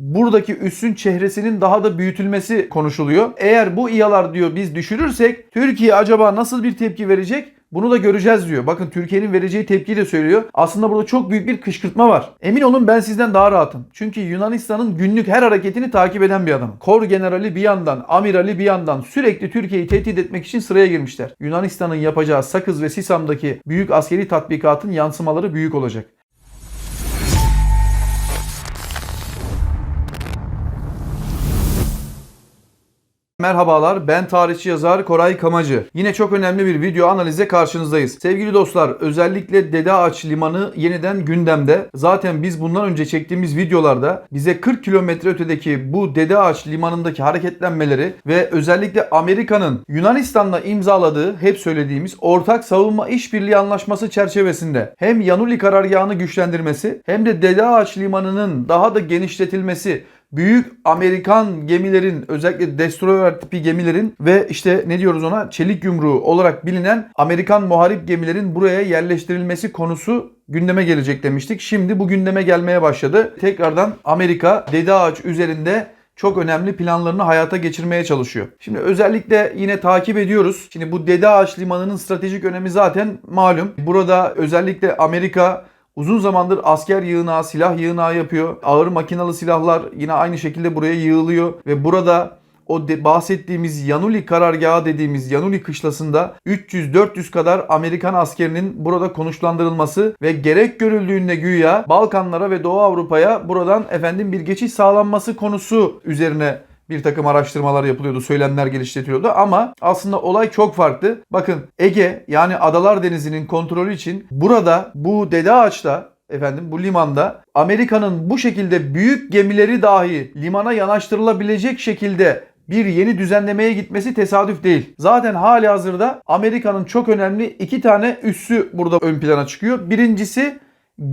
buradaki üssün çehresinin daha da büyütülmesi konuşuluyor. Eğer bu İHA'lar diyor biz düşürürsek Türkiye acaba nasıl bir tepki verecek? Bunu da göreceğiz diyor. Bakın Türkiye'nin vereceği tepkiyi de söylüyor. Aslında burada çok büyük bir kışkırtma var. Emin olun ben sizden daha rahatım. Çünkü Yunanistan'ın günlük her hareketini takip eden bir adamım. Kor generali bir yandan, amirali bir yandan sürekli Türkiye'yi tehdit etmek için sıraya girmişler. Yunanistan'ın yapacağı Sakız ve Sisam'daki büyük askeri tatbikatın yansımaları büyük olacak. Merhabalar ben tarihçi yazar Koray Kamacı. Yine çok önemli bir video analize karşınızdayız. Sevgili dostlar özellikle Dede Ağaç Limanı yeniden gündemde. Zaten biz bundan önce çektiğimiz videolarda bize 40 kilometre ötedeki bu Dede Ağaç Limanı'ndaki hareketlenmeleri ve özellikle Amerika'nın Yunanistan'la imzaladığı hep söylediğimiz ortak savunma işbirliği anlaşması çerçevesinde hem Yanuli karargahını güçlendirmesi hem de Dede Ağaç Limanı'nın daha da genişletilmesi büyük Amerikan gemilerin özellikle destroyer tipi gemilerin ve işte ne diyoruz ona çelik yumruğu olarak bilinen Amerikan muharip gemilerin buraya yerleştirilmesi konusu gündeme gelecek demiştik. Şimdi bu gündeme gelmeye başladı. Tekrardan Amerika Dede Ağaç üzerinde çok önemli planlarını hayata geçirmeye çalışıyor. Şimdi özellikle yine takip ediyoruz. Şimdi bu Dede Ağaç Limanı'nın stratejik önemi zaten malum. Burada özellikle Amerika Uzun zamandır asker yığınağı, silah yığınağı yapıyor. Ağır makinalı silahlar yine aynı şekilde buraya yığılıyor ve burada o de bahsettiğimiz Yanuli karargahı dediğimiz Yanuli kışlasında 300-400 kadar Amerikan askerinin burada konuşlandırılması ve gerek görüldüğünde güya Balkanlara ve Doğu Avrupa'ya buradan efendim bir geçiş sağlanması konusu üzerine bir takım araştırmalar yapılıyordu, söylemler geliştiriliyordu ama aslında olay çok farklı. Bakın Ege yani Adalar Denizi'nin kontrolü için burada bu Dede Ağaç'ta efendim bu limanda Amerika'nın bu şekilde büyük gemileri dahi limana yanaştırılabilecek şekilde bir yeni düzenlemeye gitmesi tesadüf değil. Zaten hali hazırda Amerika'nın çok önemli iki tane üssü burada ön plana çıkıyor. Birincisi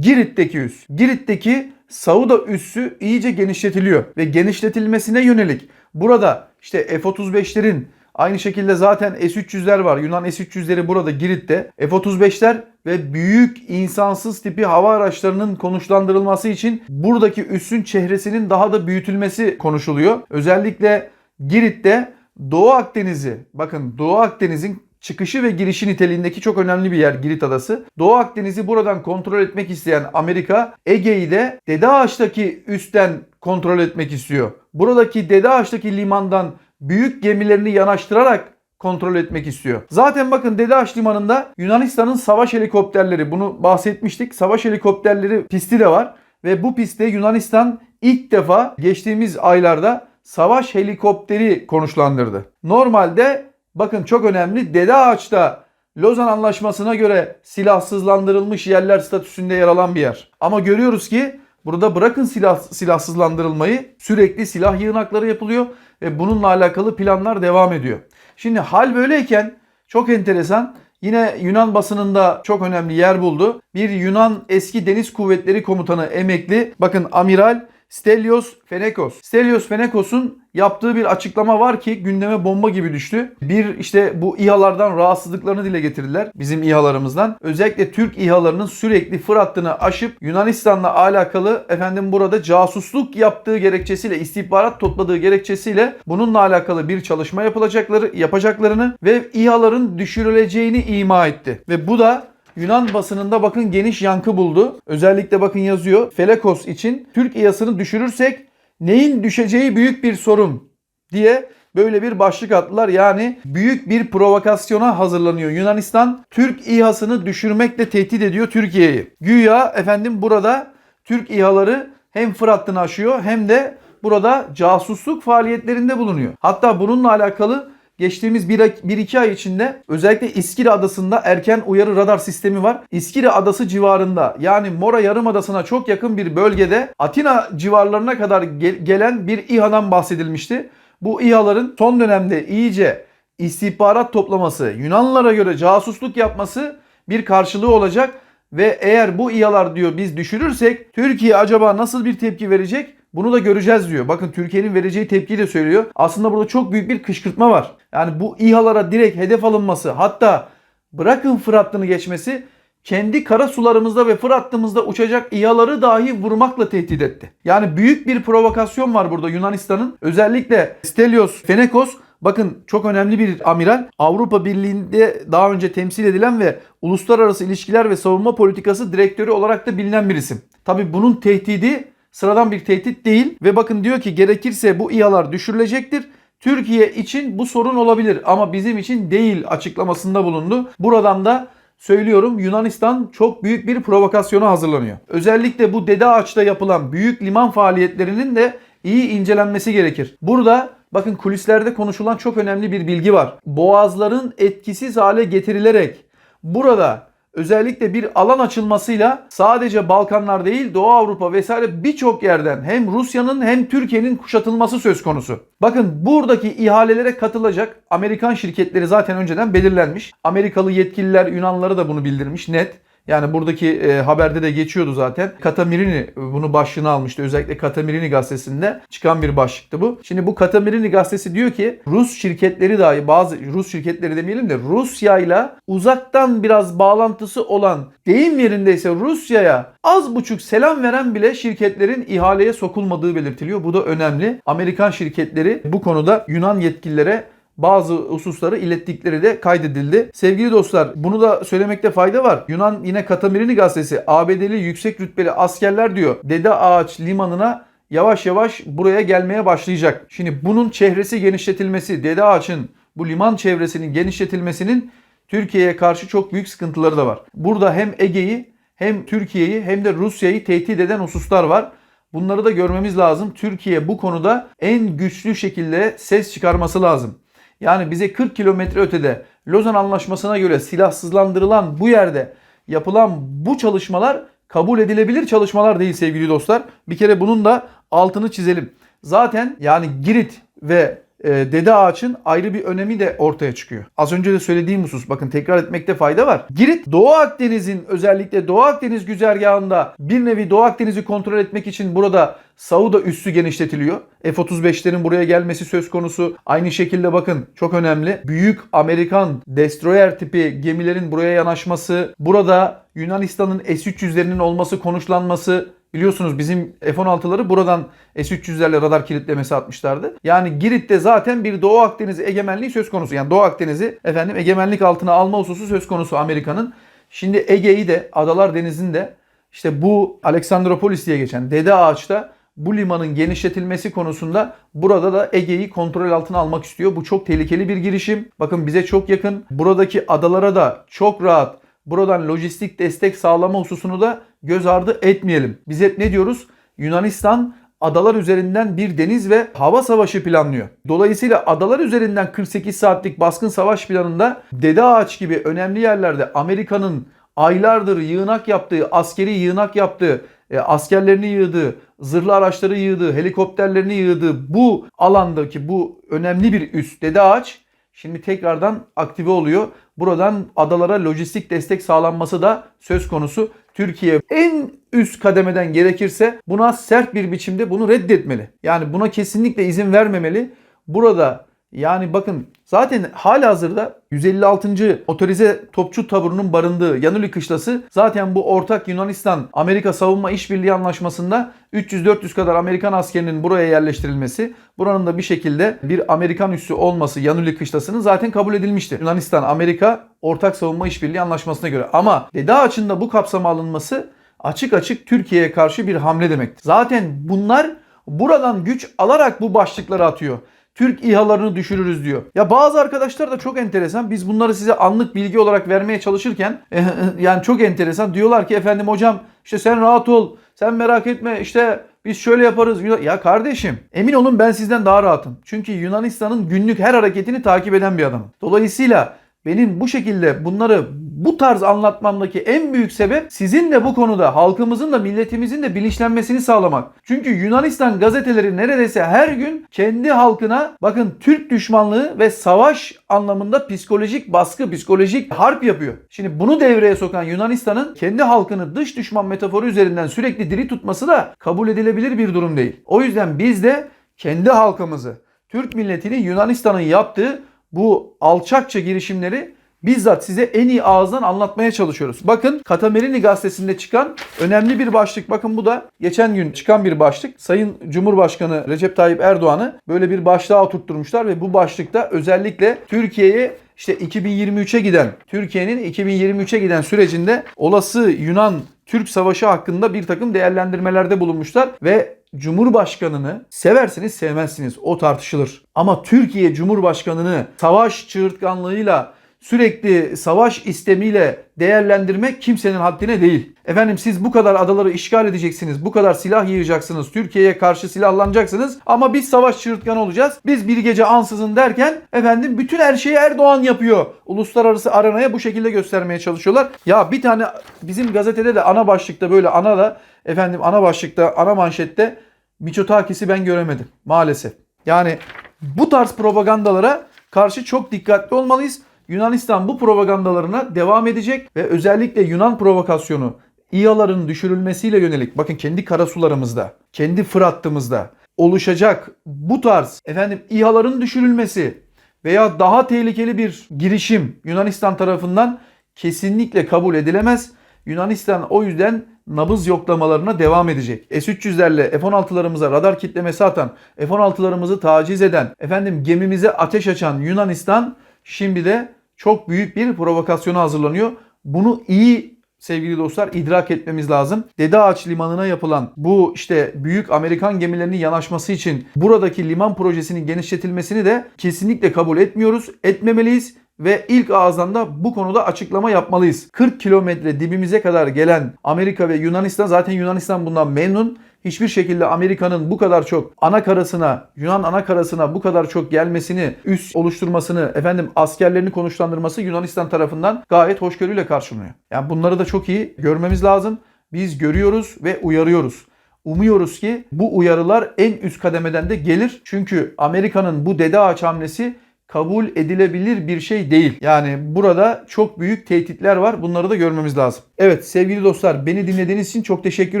Girit'teki üs. Girit'teki Sauda üssü iyice genişletiliyor ve genişletilmesine yönelik burada işte F-35'lerin aynı şekilde zaten S-300'ler var. Yunan S-300'leri burada Girit'te. F-35'ler ve büyük insansız tipi hava araçlarının konuşlandırılması için buradaki üssün çehresinin daha da büyütülmesi konuşuluyor. Özellikle Girit'te Doğu Akdeniz'i bakın Doğu Akdeniz'in çıkışı ve girişi niteliğindeki çok önemli bir yer Girit Adası. Doğu Akdeniz'i buradan kontrol etmek isteyen Amerika Ege'yi de Dede Ağaç'taki üstten kontrol etmek istiyor. Buradaki Dede Ağaç'taki limandan büyük gemilerini yanaştırarak kontrol etmek istiyor. Zaten bakın Dede Ağaç Limanı'nda Yunanistan'ın savaş helikopterleri bunu bahsetmiştik. Savaş helikopterleri pisti de var ve bu pistte Yunanistan ilk defa geçtiğimiz aylarda savaş helikopteri konuşlandırdı. Normalde bakın çok önemli Dede Ağaç'ta Lozan Anlaşması'na göre silahsızlandırılmış yerler statüsünde yer alan bir yer. Ama görüyoruz ki burada bırakın silah, silahsızlandırılmayı sürekli silah yığınakları yapılıyor ve bununla alakalı planlar devam ediyor. Şimdi hal böyleyken çok enteresan Yine Yunan basınında çok önemli yer buldu. Bir Yunan eski deniz kuvvetleri komutanı emekli bakın amiral Stelios Fenekos. Stelios Fenekos'un yaptığı bir açıklama var ki gündeme bomba gibi düştü. Bir işte bu İHA'lardan rahatsızlıklarını dile getirdiler bizim İHA'larımızdan. Özellikle Türk İHA'larının sürekli fır hattını aşıp Yunanistan'la alakalı efendim burada casusluk yaptığı gerekçesiyle istihbarat topladığı gerekçesiyle bununla alakalı bir çalışma yapılacakları yapacaklarını ve İHA'ların düşürüleceğini ima etti. Ve bu da Yunan basınında bakın geniş yankı buldu. Özellikle bakın yazıyor. Felekos için Türk İHA'sını düşürürsek neyin düşeceği büyük bir sorun diye böyle bir başlık attılar. Yani büyük bir provokasyona hazırlanıyor. Yunanistan Türk İHA'sını düşürmekle tehdit ediyor Türkiye'yi. Güya efendim burada Türk İHA'ları hem Fırat'ını aşıyor hem de burada casusluk faaliyetlerinde bulunuyor. Hatta bununla alakalı geçtiğimiz 1-2 ay içinde özellikle İskiri Adası'nda erken uyarı radar sistemi var. İskiri Adası civarında yani Mora Yarımadası'na çok yakın bir bölgede Atina civarlarına kadar gel- gelen bir İHA'dan bahsedilmişti. Bu İHA'ların son dönemde iyice istihbarat toplaması, Yunanlılara göre casusluk yapması bir karşılığı olacak ve eğer bu İHA'lar diyor biz düşürürsek Türkiye acaba nasıl bir tepki verecek? Bunu da göreceğiz diyor. Bakın Türkiye'nin vereceği tepkiyi de söylüyor. Aslında burada çok büyük bir kışkırtma var. Yani bu İHA'lara direkt hedef alınması hatta bırakın Fırat hattını geçmesi kendi kara sularımızda ve Fırat hattımızda uçacak İHA'ları dahi vurmakla tehdit etti. Yani büyük bir provokasyon var burada Yunanistan'ın. Özellikle Stelios Fenekos Bakın çok önemli bir amiral. Avrupa Birliği'nde daha önce temsil edilen ve uluslararası ilişkiler ve savunma politikası direktörü olarak da bilinen bir isim. Tabi bunun tehdidi sıradan bir tehdit değil ve bakın diyor ki gerekirse bu İHA'lar düşürülecektir. Türkiye için bu sorun olabilir ama bizim için değil açıklamasında bulundu. Buradan da söylüyorum Yunanistan çok büyük bir provokasyona hazırlanıyor. Özellikle bu Dede Ağaç'ta yapılan büyük liman faaliyetlerinin de iyi incelenmesi gerekir. Burada bakın kulislerde konuşulan çok önemli bir bilgi var. Boğazların etkisiz hale getirilerek burada özellikle bir alan açılmasıyla sadece Balkanlar değil Doğu Avrupa vesaire birçok yerden hem Rusya'nın hem Türkiye'nin kuşatılması söz konusu. Bakın buradaki ihalelere katılacak Amerikan şirketleri zaten önceden belirlenmiş. Amerikalı yetkililer Yunanlılara da bunu bildirmiş net. Yani buradaki e, haberde de geçiyordu zaten. Katamirini bunu başlığına almıştı. Özellikle Katamirini gazetesinde çıkan bir başlıktı bu. Şimdi bu Katamirini gazetesi diyor ki Rus şirketleri dahi bazı Rus şirketleri demeyelim de Rusya ile uzaktan biraz bağlantısı olan deyim yerindeyse Rusya'ya az buçuk selam veren bile şirketlerin ihaleye sokulmadığı belirtiliyor. Bu da önemli. Amerikan şirketleri bu konuda Yunan yetkililere bazı hususları ilettikleri de kaydedildi. Sevgili dostlar bunu da söylemekte fayda var. Yunan yine Katamirini gazetesi ABD'li yüksek rütbeli askerler diyor Dede Ağaç limanına yavaş yavaş buraya gelmeye başlayacak. Şimdi bunun çehresi genişletilmesi, Dede Ağaç'ın bu liman çevresinin genişletilmesinin Türkiye'ye karşı çok büyük sıkıntıları da var. Burada hem Ege'yi hem Türkiye'yi hem de Rusya'yı tehdit eden hususlar var. Bunları da görmemiz lazım. Türkiye bu konuda en güçlü şekilde ses çıkarması lazım. Yani bize 40 kilometre ötede Lozan Anlaşması'na göre silahsızlandırılan bu yerde yapılan bu çalışmalar kabul edilebilir çalışmalar değil sevgili dostlar. Bir kere bunun da altını çizelim. Zaten yani Girit ve Dede Ağaç'ın ayrı bir önemi de ortaya çıkıyor. Az önce de söylediğim husus bakın tekrar etmekte fayda var. Girit Doğu Akdeniz'in özellikle Doğu Akdeniz güzergahında bir nevi Doğu Akdeniz'i kontrol etmek için burada Sauda üssü genişletiliyor. F-35'lerin buraya gelmesi söz konusu. Aynı şekilde bakın çok önemli. Büyük Amerikan destroyer tipi gemilerin buraya yanaşması. Burada Yunanistan'ın S-300'lerinin olması konuşlanması Biliyorsunuz bizim F-16'ları buradan S-300'lerle radar kilitlemesi atmışlardı. Yani Girit'te zaten bir Doğu Akdeniz egemenliği söz konusu. Yani Doğu Akdeniz'i efendim egemenlik altına alma hususu söz konusu Amerika'nın. Şimdi Ege'yi de Adalar Denizi'nde işte bu Aleksandropolis diye geçen Dede Ağaç'ta bu limanın genişletilmesi konusunda burada da Ege'yi kontrol altına almak istiyor. Bu çok tehlikeli bir girişim. Bakın bize çok yakın. Buradaki adalara da çok rahat buradan lojistik destek sağlama hususunu da göz ardı etmeyelim. Biz hep ne diyoruz? Yunanistan adalar üzerinden bir deniz ve hava savaşı planlıyor. Dolayısıyla adalar üzerinden 48 saatlik baskın savaş planında Dede Ağaç gibi önemli yerlerde Amerika'nın aylardır yığınak yaptığı, askeri yığınak yaptığı, e, askerlerini yığdığı, zırhlı araçları yığdığı, helikopterlerini yığdığı bu alandaki bu önemli bir üs Dede Ağaç şimdi tekrardan aktive oluyor. Buradan adalara lojistik destek sağlanması da söz konusu. Türkiye en üst kademeden gerekirse buna sert bir biçimde bunu reddetmeli. Yani buna kesinlikle izin vermemeli. Burada yani bakın zaten hala hazırda 156. otorize topçu taburunun barındığı Yanuli Kışlası zaten bu ortak Yunanistan-Amerika savunma işbirliği anlaşmasında 300-400 kadar Amerikan askerinin buraya yerleştirilmesi, buranın da bir şekilde bir Amerikan üssü olması Yanuli Kışlası'nın zaten kabul edilmişti. Yunanistan-Amerika ortak savunma işbirliği anlaşmasına göre. Ama Dede Ağaç'ın bu kapsama alınması açık açık Türkiye'ye karşı bir hamle demektir. Zaten bunlar buradan güç alarak bu başlıkları atıyor. Türk İHA'larını düşürürüz diyor. Ya bazı arkadaşlar da çok enteresan. Biz bunları size anlık bilgi olarak vermeye çalışırken yani çok enteresan. Diyorlar ki efendim hocam işte sen rahat ol. Sen merak etme işte biz şöyle yaparız. Ya kardeşim emin olun ben sizden daha rahatım. Çünkü Yunanistan'ın günlük her hareketini takip eden bir adamım. Dolayısıyla benim bu şekilde bunları bu tarz anlatmamdaki en büyük sebep sizin de bu konuda halkımızın da milletimizin de bilinçlenmesini sağlamak. Çünkü Yunanistan gazeteleri neredeyse her gün kendi halkına bakın Türk düşmanlığı ve savaş anlamında psikolojik baskı, psikolojik harp yapıyor. Şimdi bunu devreye sokan Yunanistan'ın kendi halkını dış düşman metaforu üzerinden sürekli diri tutması da kabul edilebilir bir durum değil. O yüzden biz de kendi halkımızı, Türk milletini Yunanistan'ın yaptığı bu alçakça girişimleri bizzat size en iyi ağızdan anlatmaya çalışıyoruz. Bakın Katamerini gazetesinde çıkan önemli bir başlık. Bakın bu da geçen gün çıkan bir başlık. Sayın Cumhurbaşkanı Recep Tayyip Erdoğan'ı böyle bir başlığa oturtturmuşlar ve bu başlıkta özellikle Türkiye'ye işte 2023'e giden, Türkiye'nin 2023'e giden sürecinde olası Yunan Türk Savaşı hakkında bir takım değerlendirmelerde bulunmuşlar ve Cumhurbaşkanını seversiniz sevmezsiniz o tartışılır. Ama Türkiye Cumhurbaşkanını savaş çığırtkanlığıyla sürekli savaş istemiyle değerlendirmek kimsenin haddine değil. Efendim siz bu kadar adaları işgal edeceksiniz, bu kadar silah yığacaksınız, Türkiye'ye karşı silahlanacaksınız ama biz savaş çığırtkanı olacağız. Biz bir gece ansızın derken efendim bütün her şeyi Erdoğan yapıyor. Uluslararası arenaya bu şekilde göstermeye çalışıyorlar. Ya bir tane bizim gazetede de ana başlıkta böyle ana da efendim ana başlıkta ana manşette Miçotakis'i ben göremedim maalesef. Yani bu tarz propagandalara karşı çok dikkatli olmalıyız. Yunanistan bu propagandalarına devam edecek ve özellikle Yunan provokasyonu İHA'ların düşürülmesiyle yönelik bakın kendi karasularımızda, kendi Fırat'ımızda oluşacak bu tarz efendim İHA'ların düşürülmesi veya daha tehlikeli bir girişim Yunanistan tarafından kesinlikle kabul edilemez. Yunanistan o yüzden nabız yoklamalarına devam edecek. S-300'lerle F-16'larımıza radar kitlemesi atan, F-16'larımızı taciz eden, efendim gemimize ateş açan Yunanistan şimdi de çok büyük bir provokasyona hazırlanıyor. Bunu iyi sevgili dostlar idrak etmemiz lazım. Dede Ağaç Limanı'na yapılan bu işte büyük Amerikan gemilerinin yanaşması için buradaki liman projesinin genişletilmesini de kesinlikle kabul etmiyoruz. Etmemeliyiz ve ilk ağızdan da bu konuda açıklama yapmalıyız. 40 kilometre dibimize kadar gelen Amerika ve Yunanistan zaten Yunanistan bundan memnun. Hiçbir şekilde Amerika'nın bu kadar çok ana karasına, Yunan ana karasına bu kadar çok gelmesini, üs oluşturmasını, efendim askerlerini konuşlandırması Yunanistan tarafından gayet hoşgörüyle karşılanıyor. Yani bunları da çok iyi görmemiz lazım. Biz görüyoruz ve uyarıyoruz. Umuyoruz ki bu uyarılar en üst kademeden de gelir. Çünkü Amerika'nın bu dede ağaç hamlesi kabul edilebilir bir şey değil. Yani burada çok büyük tehditler var. Bunları da görmemiz lazım. Evet sevgili dostlar beni dinlediğiniz için çok teşekkür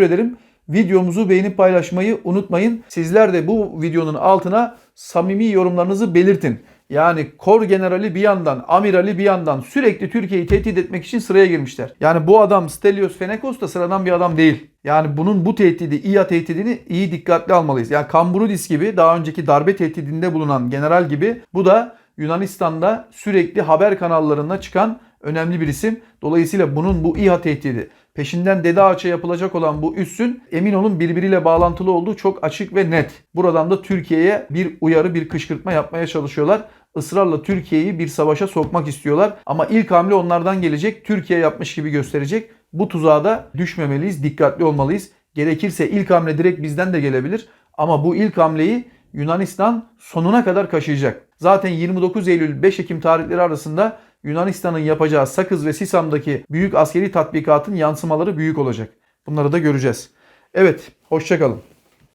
ederim. Videomuzu beğenip paylaşmayı unutmayın. Sizler de bu videonun altına samimi yorumlarınızı belirtin. Yani kor generali bir yandan, amirali bir yandan sürekli Türkiye'yi tehdit etmek için sıraya girmişler. Yani bu adam Stelios Fenekos da sıradan bir adam değil. Yani bunun bu tehdidi, İHA tehdidini iyi dikkatli almalıyız. Yani Kamburudis gibi daha önceki darbe tehdidinde bulunan general gibi bu da Yunanistan'da sürekli haber kanallarında çıkan önemli bir isim. Dolayısıyla bunun bu İHA tehdidi, peşinden Dede Ağaç'a yapılacak olan bu üssün emin olun birbiriyle bağlantılı olduğu çok açık ve net. Buradan da Türkiye'ye bir uyarı, bir kışkırtma yapmaya çalışıyorlar. Israrla Türkiye'yi bir savaşa sokmak istiyorlar. Ama ilk hamle onlardan gelecek. Türkiye yapmış gibi gösterecek. Bu tuzağa da düşmemeliyiz, dikkatli olmalıyız. Gerekirse ilk hamle direkt bizden de gelebilir. Ama bu ilk hamleyi Yunanistan sonuna kadar kaşıyacak. Zaten 29 Eylül 5 Ekim tarihleri arasında Yunanistan'ın yapacağı Sakız ve Sisam'daki büyük askeri tatbikatın yansımaları büyük olacak. Bunları da göreceğiz. Evet, hoşçakalın.